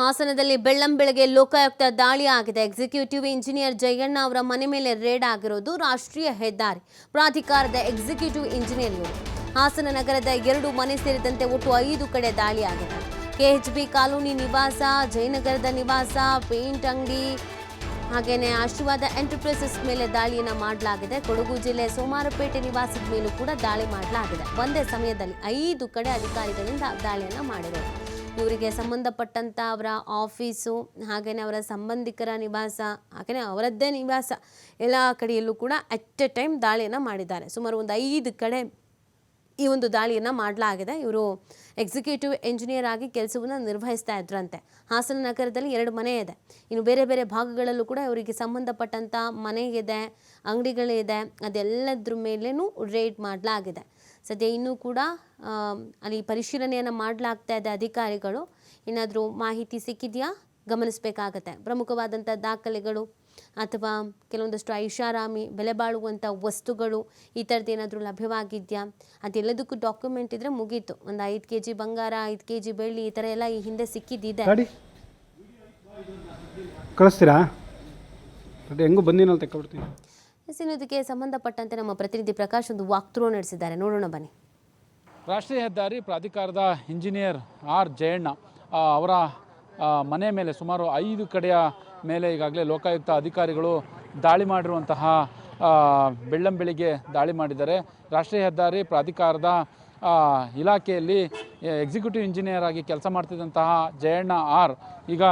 ಹಾಸನದಲ್ಲಿ ಬೆಳ್ಳಂಬೆಳಗ್ಗೆ ಲೋಕಾಯುಕ್ತ ದಾಳಿ ಆಗಿದೆ. ಎಕ್ಸಿಕ್ಯೂಟಿವ್ ಇಂಜಿನಿಯರ್ ಜಯಣ್ಣ ಅವರ ಮನೆ ಮೇಲೆ ರೇಡ್ ಆಗಿರೋದು ರಾಷ್ಟ್ರೀಯ ಹೆದ್ದಾರಿ. ಪ್ರಾಧಿಕಾರದ ಎಕ್ಸಿಕ್ಯೂಟಿವ್ ಇಂಜಿನಿಯರ್ ಹಾಸನ ನಗರದ ಎರಡು ಮನೆ ಸೇರಿದಂತೆ ಒಟ್ಟು ಐದು ಕಡೆ ದಾಳಿ ಆಗಿದೆ. ಕೆಎಚ್ಬಿ ಕಾಲೋನಿ ನಿವಾಸ, ಜಯನಗರದ ನಿವಾಸ, ಪೇಂಟ್ ಅಂಗಡಿ ಹಾಗೆಯೇ ಆಶೀರ್ವಾದ ಎಂಟರ್ಪ್ರೈಸಸ್ ಮೇಲೆ ದಾಳಿಯನ್ನು ಮಾಡಲಾಗಿದೆ. ಕೊಡಗು ಜಿಲ್ಲೆ ಸೋಮಾರಪೇಟೆ ನಿವಾಸದ ಮೇಲೂ ಕೂಡ ದಾಳಿ ಮಾಡಲಾಗಿದೆ. ಒಂದೇ ಸಮಯದಲ್ಲಿ ಐದು ಕಡೆ ಅಧಿಕಾರಿಗಳಿಂದ ದಾಳಿಯನ್ನು ಮಾಡಿರೋದು. ಇವರಿಗೆ ಸಂಬಂಧಪಟ್ಟಂಥ ಅವರ ಆಫೀಸು ಹಾಗೆಯೇ ಅವರ ಸಂಬಂಧಿಕರ ನಿವಾಸ ಹಾಗೆಯೇ ಅವರದ್ದೇ ನಿವಾಸ, ಎಲ್ಲ ಕಡೆಯಲ್ಲೂ ಕೂಡ ಅಟ್ ಎ ಟೈಮ್ ದಾಳಿಯನ್ನು ಮಾಡಿದ್ದಾರೆ. ಸುಮಾರು ಒಂದು ಐದು ಕಡೆ ಈ ಒಂದು ದಾಳಿಯನ್ನು ಮಾಡಲಾಗಿದೆ. ಇವರು ಎಕ್ಸಿಕ್ಯೂಟಿವ್ ಎಂಜಿನಿಯರ್ ಆಗಿ ಕೆಲಸವನ್ನು ನಿರ್ವಹಿಸ್ತಾ ಇದ್ರಂತೆ. ಹಾಸನ ನಗರದಲ್ಲಿ ಎರಡು ಮನೆ ಇದೆ. ಇನ್ನು ಬೇರೆ ಬೇರೆ ಭಾಗಗಳಲ್ಲೂ ಕೂಡ ಇವರಿಗೆ ಸಂಬಂಧಪಟ್ಟಂಥ ಮನೆ ಇದೆ, ಅಂಗಡಿಗಳಿದೆ, ಅದೆಲ್ಲದ್ರ ಮೇಲೇನೂ ರೇಡ್ ಮಾಡಲಾಗಿದೆ. ಸದ್ಯ ಇನ್ನೂ ಕೂಡ ಅಲ್ಲಿ ಪರಿಶೀಲನೆಯನ್ನು ಮಾಡಲಾಗ್ತಾ ಇದೆ ಅಧಿಕಾರಿಗಳು ಏನಾದರೂ ಮಾಹಿತಿ ಸಿಕ್ಕಿದೆಯಾ? ಗಮನಿಸಬೇಕಾಗತ್ತೆ. ಪ್ರಮುಖವಾದಂಥ ದಾಖಲೆಗಳು ಅಥವಾ ಕೆಲವೊಂದಷ್ಟು ಐಷಾರಾಮಿ ಬೆಲೆ ಬಾಳುವಂಥ ವಸ್ತುಗಳು ಈ ಥರದ್ದು ಏನಾದರೂ ಲಭ್ಯವಾಗಿದೆಯಾ? ಅದೆಲ್ಲದಕ್ಕೂ ಡಾಕ್ಯುಮೆಂಟ್ ಇದ್ದರೆ ಮುಗೀತು. ಒಂದು ಐದು ಕೆ ಜಿ ಬಂಗಾರ, ಐದು ಕೆ ಜಿ ಬೆಳ್ಳಿ ಈ ಥರ ಎಲ್ಲ ಈ ಹಿಂದೆ ಸಿಕ್ಕಿದ್ದಿದೆ. ಕಳಿಸ್ತೀರಾ? ಹೆಂಗೂ ತೆಕ್ಕೊಬಿಡ್ತೀನಿ ಇದಕ್ಕೆ ಸಂಬಂಧಪಟ್ಟಂತೆ ನಮ್ಮ ಪ್ರತಿನಿಧಿ ಪ್ರಕಾಶ್ ಒಂದು ವಾಕ್ ಥ್ರೂ ನಡೆಸಿದ್ದಾರೆ. ನೋಡೋಣ, ಬನ್ನಿ. ರಾಷ್ಟ್ರೀಯ ಹೆದ್ದಾರಿ ಪ್ರಾಧಿಕಾರದ ಇಂಜಿನಿಯರ್ ಆರ್ ಜಯಣ್ಣ ಅವರ ಮನೆ ಮೇಲೆ ಸುಮಾರು ಐದು ಕಡೆಯ ಮೇಲೆ ಈಗಾಗಲೇ ಲೋಕಾಯುಕ್ತ ಅಧಿಕಾರಿಗಳು ದಾಳಿ ಮಾಡಿರುವಂತಹ ಬೆಳ್ಳಂಬೆಳಿಗ್ಗೆ ದಾಳಿ ಮಾಡಿದ್ದಾರೆ. ರಾಷ್ಟ್ರೀಯ ಹೆದ್ದಾರಿ ಪ್ರಾಧಿಕಾರದ ಇಲಾಖೆಯಲ್ಲಿ ಎಕ್ಸಿಕ್ಯೂಟಿವ್ ಇಂಜಿನಿಯರ್ ಆಗಿ ಕೆಲಸ ಮಾಡ್ತಿದ್ದಂತಹ ಜಯಣ್ಣ ಆರ್ ಈಗ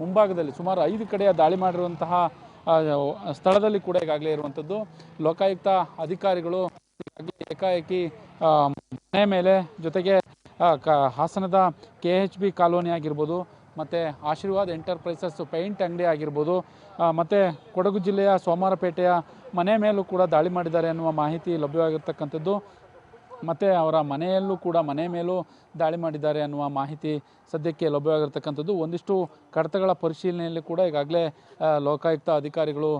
ಮುಂಭಾಗದಲ್ಲಿ ಸುಮಾರು ಐದು ಕಡೆಯ ದಾಳಿ ಮಾಡಿರುವಂತಹ ಸ್ಥಳದಲ್ಲಿ ಕೂಡ ಈಗಾಗಲೇ ಇರುವಂಥದ್ದು. ಲೋಕಾಯುಕ್ತ ಅಧಿಕಾರಿಗಳು ಏಕಾಏಕಿ ಮನೆ ಮೇಲೆ ಜೊತೆಗೆ ಹಾಸನದ ಕೆ ಎಚ್ ಬಿ ಕಾಲೋನಿ ಆಗಿರ್ಬೋದು, ಮತ್ತು ಆಶೀರ್ವಾದ್ ಎಂಟರ್ಪ್ರೈಸಸ್ ಪೇಂಟ್ ಅಂಗಡಿ ಆಗಿರ್ಬೋದು ಮತ್ತು ಕೊಡಗು ಜಿಲ್ಲೆಯ ಸೋಮವಾರಪೇಟೆಯ ಮನೆ ಮೇಲೂ ಕೂಡ ದಾಳಿ ಮಾಡಿದ್ದಾರೆ ಅನ್ನುವ ಮಾಹಿತಿ ಲಭ್ಯವಾಗಿರ್ತಕ್ಕಂಥದ್ದು. ಮತ್ತು ಅವರ ಮನೆಯಲ್ಲೂ ಕೂಡ ಮನೆ ಮೇಲೂ ದಾಳಿ ಮಾಡಿದ್ದಾರೆ ಅನ್ನುವ ಮಾಹಿತಿ ಸದ್ಯಕ್ಕೆ ಲಭ್ಯವಾಗಿರ್ತಕ್ಕಂಥದ್ದು. ಒಂದಿಷ್ಟು ಕಡತಗಳ ಪರಿಶೀಲನೆಯಲ್ಲಿ ಕೂಡ ಈಗಾಗಲೇ ಲೋಕಾಯುಕ್ತ ಅಧಿಕಾರಿಗಳು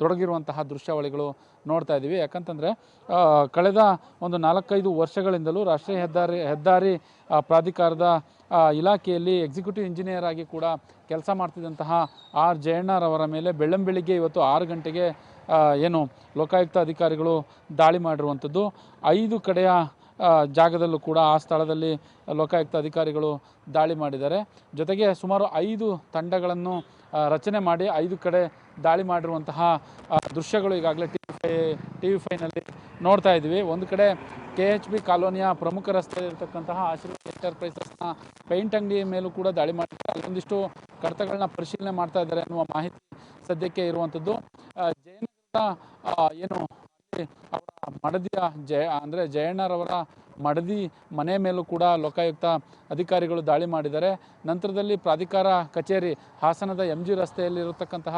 ತೊಡಗಿರುವಂತಹ ದೃಶ್ಯಾವಳಿಗಳು ನೋಡ್ತಾ ಇದ್ದೀವಿ. ಯಾಕಂತಂದರೆ ಕಳೆದ ಒಂದು ನಾಲ್ಕೈದು ವರ್ಷಗಳಿಂದಲೂ ರಾಷ್ಟ್ರೀಯ ಹೆದ್ದಾರಿ ಹೆದ್ದಾರಿ ಪ್ರಾಧಿಕಾರದ ಇಲಾಖೆಯಲ್ಲಿ ಎಕ್ಸಿಕ್ಯೂಟಿವ್ ಇಂಜಿನಿಯರ್ ಆಗಿ ಕೂಡ ಕೆಲಸ ಮಾಡ್ತಿದ್ದಂತಹ ಆರ್ ಜಯಣ್ಣರವರ ಮೇಲೆ ಬೆಳ್ಳಂಬೆಳಿಗ್ಗೆ ಇವತ್ತು ಆರು ಗಂಟೆಗೆ ಏನು ಲೋಕಾಯುಕ್ತ ಅಧಿಕಾರಿಗಳು ದಾಳಿ ಮಾಡಿರುವಂಥದ್ದು. ಐದು ಕಡೆಯ ಜಾಗದಲ್ಲೂ ಕೂಡ ಆ ಸ್ಥಳದಲ್ಲಿ ಲೋಕಾಯುಕ್ತ ಅಧಿಕಾರಿಗಳು ದಾಳಿ ಮಾಡಿದ್ದಾರೆ. ಜೊತೆಗೆ ಸುಮಾರು ಐದು ತಂಡಗಳನ್ನು ರಚನೆ ಮಾಡಿ ಐದು ಕಡೆ ದಾಳಿ ಮಾಡಿರುವಂತಹ ದೃಶ್ಯಗಳು ಈಗಾಗಲೇ T V five, T V finally ನೋಡ್ತಾ ಇದ್ದೀವಿ. ಒಂದು ಕಡೆ ಕೆ ಎಚ್ ಬಿ ಕಾಲೋನಿಯ ಪ್ರಮುಖ ರಸ್ತೆಯಲ್ಲಿರ್ತಕ್ಕಂತಹ ಆಶೀರ್ವಾದ ಎಂಟರ್ಪ್ರೈಸಸ್ನ ಪೇಂಟ್ ಅಂಗಡಿ ಮೇಲೂ ಕೂಡ ದಾಳಿ ಮಾಡಿದ್ದಾರೆ ಅಲ್ಲೊಂದಿಷ್ಟು ಕಡತಗಳನ್ನ ಪರಿಶೀಲನೆ ಮಾಡ್ತಾ ಇದ್ದಾರೆ ಅನ್ನುವ ಮಾಹಿತಿ ಸದ್ಯಕ್ಕೆ ಇರುವಂಥದ್ದು ಜಯನಗರದ ಏನು ಅವರ ಮಡದಿಯ ಜಯ, ಅಂದರೆ ಜಯಣ್ಣರವರ ಮಡದಿ ಮನೆ ಮೇಲೂ ಕೂಡ ಲೋಕಾಯುಕ್ತ ಅಧಿಕಾರಿಗಳು ದಾಳಿ ಮಾಡಿದ್ದಾರೆ. ನಂತರದಲ್ಲಿ ಪ್ರಾಧಿಕಾರ ಕಚೇರಿ ಹಾಸನದ ಎಂ ಜಿ ರಸ್ತೆಯಲ್ಲಿರತಕ್ಕಂತಹ